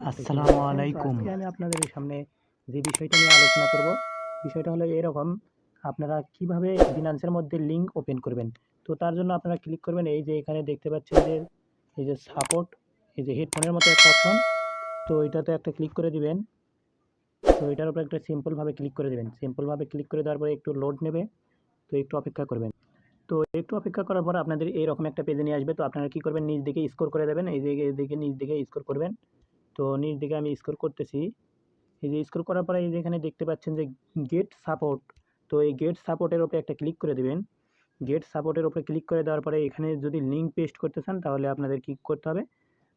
আসসালামু আলাইকুম আমি আপনাদের সামনে যে বিষয়টা নিয়ে আলোচনা করব বিষয়টা হলো এরকম আপনারা কীভাবে বিনান্সের মধ্যে লিঙ্ক ওপেন করবেন? তো তার জন্য আপনারা ক্লিক করবেন এই যে এখানে দেখতে পাচ্ছেন যে এই যে সাপোর্ট এই যে হেডফোনের মতো একটা অপশন তো এটাতে একটা ক্লিক করে দিবেন। তো এটার উপরে একটা সিম্পলভাবে ক্লিক করে দেবেন। সিম্পলভাবে ক্লিক করে দেওয়ার পরে একটু লোড নেবে তো একটু অপেক্ষা করবেন। তো একটু অপেক্ষা করার পর আপনাদের এইরকম একটা পেজে নিয়ে আসবে তো আপনারা কী করবেন নিচ দিকে স্কোর করে দেবেন এই দিকে নিচ দিকে স্কোর করবেন। তো নিচ দিকে আমি স্কোর করতেছি। এই যে স্কোর করার পরে এই যে এখানে দেখতে পাচ্ছেন যে গেট সাপোর্ট তো এই গেট সাপোর্টের ওপরে একটা ক্লিক করে দেবেন। গেট সাপোর্টের ওপরে ক্লিক করে দেওয়ার পরে এখানে যদি লিঙ্ক পেস্ট করতে চান, তাহলে আপনাদের কী করতে হবে?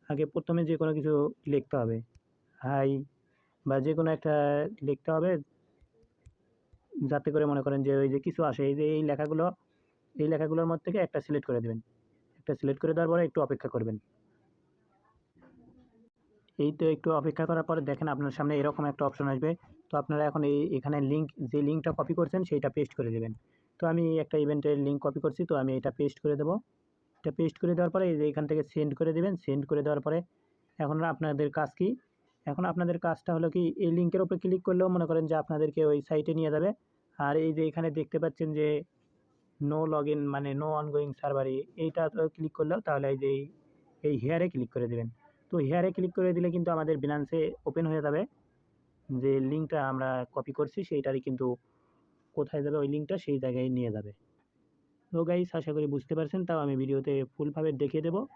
আগে প্রথমে যে কোনো কিছু লিখতে হবে। হাই বা যে কোনো একটা লিখতে হবে। যাতে করে মনে করেন যে ওই যে কিছু আসে। এই যে এই লেখাগুলো, এই লেখাগুলোর মধ্যে থেকে একটা সিলেক্ট করে দেবেন। একটা সিলেক্ট করে দেওয়ার পরে একটু অপেক্ষা করবেন। এই তো একটু অপেক্ষা করার পরে দেখেন আপনার সামনে এরকম একটা অপশন আসবে। তো আপনারা এখন এই, এখানে লিঙ্ক যে লিঙ্কটা কপি করছেন সেইটা পেস্ট করে দেবেন তো আমি একটা ইভেন্টের লিঙ্ক কপি করছি, তো আমি এটা পেস্ট করে দেবো। এটা পেস্ট করে দেওয়ার পরে এই যে এখান থেকে সেন্ড করে দেবেন সেন্ড করে দেওয়ার পরে এখন আপনাদের কাজ কি? এখন আপনাদের কাজটা হলো কি, এই লিঙ্কের উপরে ক্লিক করলেও মনে করেন যে আপনাদেরকে ওই সাইটে নিয়ে যাবে। আর এই যে এখানে দেখতে পাচ্ছেন যে নো লগ মানে নো অনগোয়িং সার্ভারি এইটা ক্লিক করলেও তাহলে এই যে এই হেয়ারে ক্লিক করে দেবেন। তো হেয়ারে ক্লিক করে দিলে কিন্তু আমাদের বিনান্সে ওপেন হয়ে যাবে। যে লিঙ্কটা আমরা কপি করছি, সেইটারই কিন্তু কোথায় যাবে ওই লিঙ্কটা সেই জায়গায় নিয়ে যাবে। তো গাইস আশা করি বুঝতে পারছেন, তাও আমি ভিডিওতে ফুলভাবে দেখিয়ে দেবো।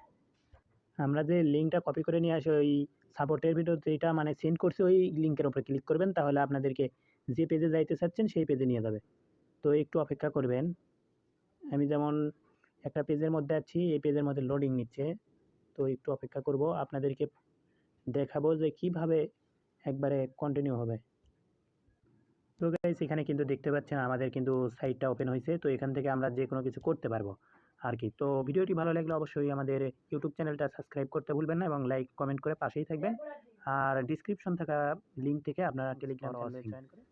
আমরা যে লিঙ্কটা কপি করে নিয়ে আসি, ওই সাপোর্টের ভিডিও যেটা মানে সেন্ড করছি, ওই লিঙ্কের উপরে ক্লিক করবেন, তাহলে আপনাদেরকে যে পেজে যাইতে চাচ্ছেন, সেই পেজে নিয়ে যাবে। তো একটু অপেক্ষা করবেন। আমি যেমন একটা পেজের মধ্যে আছি, এই পেজের মধ্যে লোডিং নিচ্ছে। তো একটু অপেক্ষা করব। আপনাদেরকে দেখাবো যে কীভাবে একবারে কন্টিনিউ হবে। তো গাইস এখানে কিন্তু দেখতে পাচ্ছেন আমাদের কিন্তু সাইটটা ওপেন হয়েছে। তো এখান থেকে আমরা যে কোনো কিছু করতে পারব আর কি। তো ভিডিওটি ভালো লাগলে অবশ্যই আমাদের ইউটিউব চ্যানেলটা সাবস্ক্রাইব করতে ভুলবেন না এবং লাইক কমেন্ট করে পাশেই থাকবেন। আর ডিসক্রিপশন থাকা লিঙ্ক থেকে আপনারা টেলিগ্রাম চ্যানেলে জয়েন করে